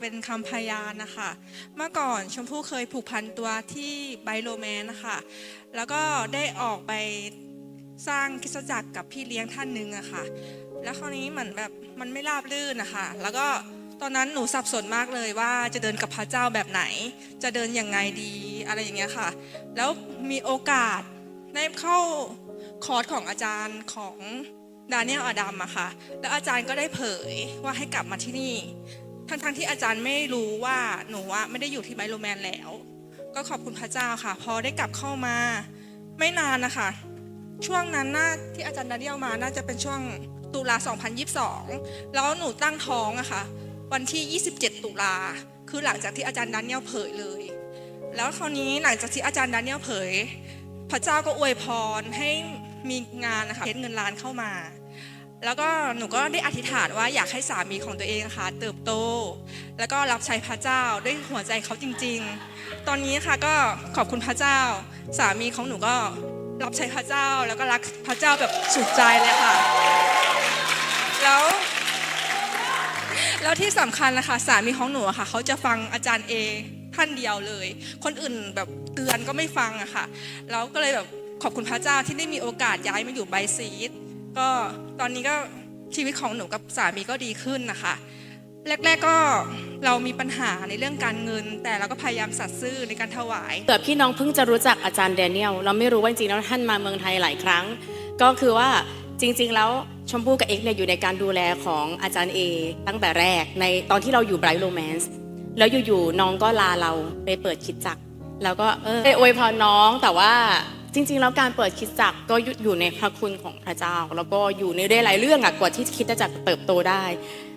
เป็นคำพยานนะคะ เมื่อก่อนชมพู่เคยผูกพันตัวที่ไบโรแมนนะคะแล้วก็ได้ออกไปสร้างคิสจักรกับพี่เลี้ยงท่านหนึ่งอะค่ะ แล้วคราวนี้เหมือนแบบมันไม่ราบรื่นนะคะแล้วก็ตอนนั้นหนูสับสนมากเลยว่าจะเดินกับพระเจ้าแบบไหน จะเดินยังไงดีอะไรอย่างเงี้ยค่ะ แล้วมีโอกาสได้เข้าคอร์สของอาจารย์ของดานิเอลอดัมอะค่ะ แล้วอาจารย์ก็ได้เผยว่าให้กลับมาที่นี่ ทั้งๆที่อาจารย์ไม่รู้ว่าหนูอะไม่ได้อยู่ที่ไบโรแมนแล้ว ก็ขอบคุณพระเจ้าค่ะ พอได้กลับเข้ามา ไม่นานนะคะ ช่วงนั้นน่าที่อาจารย์ดานิเอลมาน่าจะเป็นช่วงตุลา 2022 แล้วหนูตั้งท้องอะค่ะ วันที่ 27 ตุลา คือหลังจากที่อาจารย์ดานิเอลเผยเลย แล้วคราวนี้หลังจากที่อาจารย์ดานิเอลเผย พระเจ้าก็อวยพรให้มีงานนะคะเพชรเงินล้านเข้ามา แล้วก็หนูก็ได้อธิษฐานว่าอยากให้สามีของตัวเองนะคะเติบโต แล้วก็รับใช้พระเจ้าด้วยหัวใจเขาจริง ๆ ตอนนี้ค่ะก็ขอบคุณพระเจ้า สามีของหนูก็รับใช้พระเจ้า แล้วก็รักพระเจ้าแบบสุดใจเลยค่ะ แล้วแล้วที่สำคัญนะคะสามีของหนูค่ะเขาจะฟังอาจารย์เอท่านเดียวเลย คนอื่นแบบเตือนก็ไม่ฟังอะค่ะแล้วก็เลยแบบขอบคุณพระเจ้าที่ได้มีโอกาสย้ายมาอยู่ไบซีด ก็ตอนนี้ก็ชีวิตของหนูกับสามีก็ดีขึ้นนะคะ แรก ๆก็เรามีปัญหาในเรื่องการเงิน แต่เราก็พยายามสัตย์ซื่อในการถวาย เผื่อพี่น้องเพิ่งจะรู้จักอาจารย์แดเนียลเราไม่รู้ว่าจริงๆแล้วท่านมาเมืองไทยหลายครั้ง ก็คือว่าจริง ๆ แล้วชมพู่กับเอ็กเนี่ยอยู่ในการดูแลของอาจารย์เอตั้งแต่แรกในตอนที่เราอยู่ไบรท์โรแมนส์แล้วอยู่ๆน้องก็ลาเราไปเปิดคิดจักรแล้วก็เออได้อวยพรน้องแต่ว่า จริงๆ แล้วการเปิดคิดจักก็อยู่ในพระคุณของพระเจ้า แล้วก็อยู่ในหลายเรื่องอะกว่าที่คิดจะเติบโตได้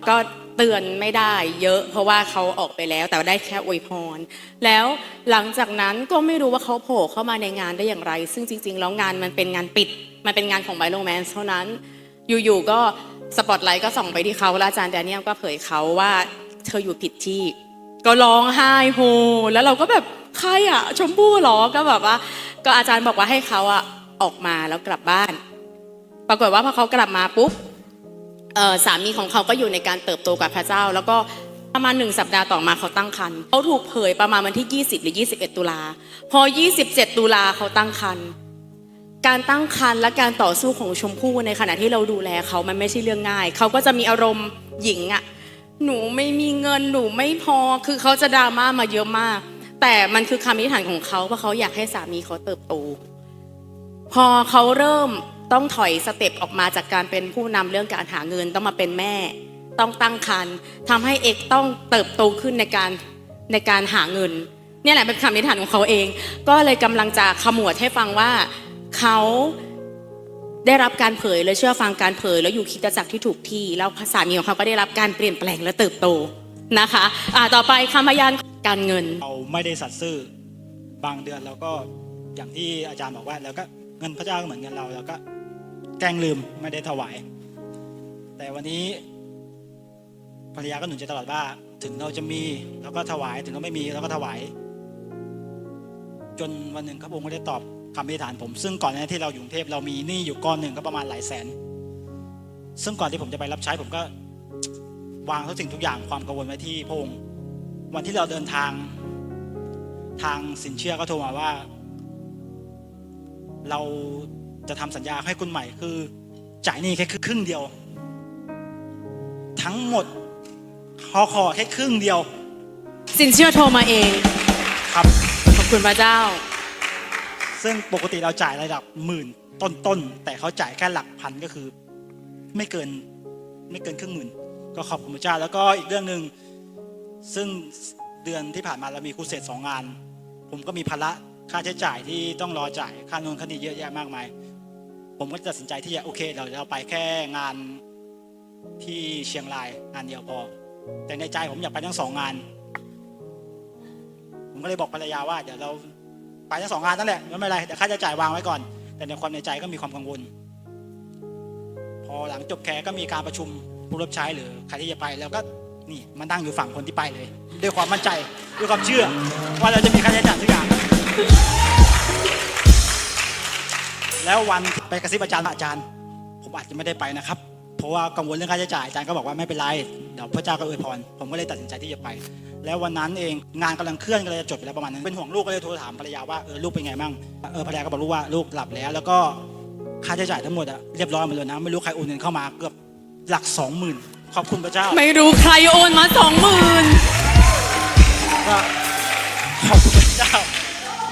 ก็เตือนไม่ได้เยอะ เพราะว่าเขาออกไปแล้ว แต่ได้แค่อวยพร แล้วหลังจากนั้นก็ไม่รู้ว่าเขาโผล่เข้ามาในงานได้อย่างไร ซึ่งจริง ๆ แล้วงานมันเป็นงานปิด มันเป็นงานของไบโรแมนเท่านั้น อยู่ๆก็สปอตไลท์ก็ส่องไปที่เขาแล้วอาจารย์แดเนียลก็เผยเขาว่าเธออยู่ผิดที่ ก็ร้องไห้โฮแล้วเราก็แบบใครอะชมพู่เหรอก็แบบว่า ก็อาจารย์บอกว่าให้เขาอะออกมาแล้วกลับบ้าน ปรากฏว่าพอเขากลับมาปุ๊บสามีของเขาก็อยู่ในการเติบโตกับพระเจ้า แล้วก็ประมาณหนึ่งสัปดาห์ต่อมาเขาตั้งครรภ์เขาถูกเผยประมาณวันที่ 20 หรือ 21 ตุลา พอ 27 ตุลาเขาตั้งครรภ์การตั้งครรภ์และการต่อสู้ของชมพู่ในขณะที่เราดูแลเขามันไม่ใช่เรื่องง่าย เขาก็จะมีอารมณ์หญิงอะหนูไม่มีเงินหนูไม่พอคือเขาจะดราม่ามาเยอะมาก แต่มันคือคำอธิษฐานของเขาเพราะเขาอยากให้สามีเขาเติบโต พอเขาเริ่มต้องถอยสเต็ปออกมาจากการเป็นผู้นำเรื่องการหาเงินต้องมาเป็นแม่ ต้องตั้งครรภ์ทำให้เอกต้องเติบโตขึ้นในการในการหาเงินเนี่ยแหละเป็นคำอธิษฐานของเขาเอง ก็เลยกำลังจะขมวดให้ฟังว่าเขาได้รับการเผยและเชื่อฟังการเผย แล้วอยู่คิดจักรที่ถูกที่ แล้วภาษามีของเขาก็ได้รับการเปลี่ยนแปลงและเติบโตนะคะ อ่าต่อไปคำพยาน การเงิน เราไม่ได้สัตย์ซื่อบางเดือนเราก็อย่างที่อาจารย์บอกว่าแล้วก็เงินพระเจ้าก็เหมือนเงินเราเราก็แกล้งลืมไม่ได้ถวาย แต่วันนี้ภรรยาก็หนุนใจตลอดว่า ถึงเราจะมีเราก็ถวายถึงเราไม่มีเราก็ถวาย จนวันหนึ่งพระองค์ก็ได้ตอบคำอธิษฐานผม ซึ่งก่อนหน้าที่เราอยู่กรุงเทพเรามีหนี้อยู่ก้อนหนึ่งก็ประมาณหลายแสน ซึ่งก่อนที่ผมจะไปรับใช้ผมก็ วางทุกสิ่งทุกอย่างความกังวลไว้ที่พระองค์ วันที่เราเดินทางทางสินเชื่อก็โทรมาว่า เราจะทำสัญญาให้คุณใหม่คือ จ่ายหนี้แค่ครึ่งเดียว ทั้งหมดขอขอแค่ครึ่งเดียว สินเชื่อโทรมาเองครับขอบคุณพระเจ้า ซึ่งปกติเราจ่ายระดับหมื่นต้นๆแต่เขาจ่ายแค่หลักพันก็คือ ไม่เกินไม่เกินครึ่งหมื่น ก็ขอบคุณพระเจ้า แล้วก็อีกเรื่องหนึ่ง ซึ่งเดือนที่ผ่านมาเรามีครูเสร็จสองงาน ผมก็มีภาระค่าใช้จ่ายที่ต้องรอจ่ายค่าโนนค่านี้เยอะแยะมากมาย ผมก็ตัดสินใจที่จะโอเคเราเราไปแค่งานที่เชียงรายงานเดียวพอ แต่ในใจผมอยากไปทั้งสองงาน ผมก็เลยบอกภรรยาว่าเดี๋ยวเราไปทั้งสองงานนั่นแหละไม่เป็นไรแต่ค่าใช้จ่ายวางไว้ก่อน แต่ในความในใจก็มีความกังวล พอหลังจบแคร์ก็มีการประชุมผู้รับใช้หรือใครที่จะไปแล้วก็ นี่มานั่งอยู่ฝั่งคนที่ไปเลย ด้วยความมั่นใจด้วยความเชื่อ ว่าเราจะมีค่าใช้จ่ายทุกอย่าง แล้ววันไปกระซิบอาจารย์อาจารย์ ผมอาจจะไม่ได้ไปนะครับ เพราะว่ากังวลเรื่องค่าใช้จ่ายอาจารย์ก็บอกว่าไม่เป็นไรเดี๋ยวพระเจ้าก็อวยพรผมก็เลยตัดสินใจที่จะไป แล้ววันนั้นเองงานกำลังเคลื่อนก็เลยจะจบไปแล้วประมาณนั้นเป็นห่วงลูกก็เลยโทรถามภรรยาว่าเออลูกเป็นไงบ้างเออภรรยาก็บอกลูกว่าลูกหลับแล้ว แล้วก็ค่าใช้จ่ายทั้งหมดอะเรียบร้อยหมดเลยนะไม่รู้ใครโอนเงินเข้ามาเกือบ หลักสองหมื่นขอบคุณพระเจ้าไม่รู้ใครโอนมาสองหมื่นก็ขอบคุณพระเจ้า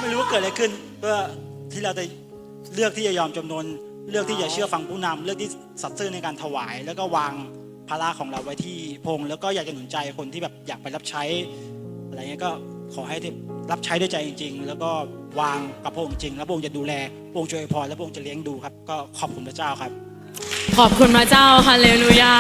ไม่รู้ว่าเกิดอะไรขึ้นเพื่อที่เราจะเลือกที่จะยอมจำนนเลือกที่จะเชื่อฟังผู้นำเลือกที่สัตย์ซื่อในการถวาย แล้วก็วางภาระของเราไว้ที่พระองค์แล้วก็อยากจะหนุนใจคนที่แบบอยากไปรับใช้อะไรเงี้ยก็ขอให้ที่รับใช้ด้วยใจจริง ๆ แล้วก็วางกับพระองค์จริง แล้วพระองค์จะดูแลพระองค์จะอวยพรและพระองค์จะเลี้ยงดูครับ ก็ขอบคุณพระเจ้าครับ ขอบคุณพระเจ้าฮาเลลูยา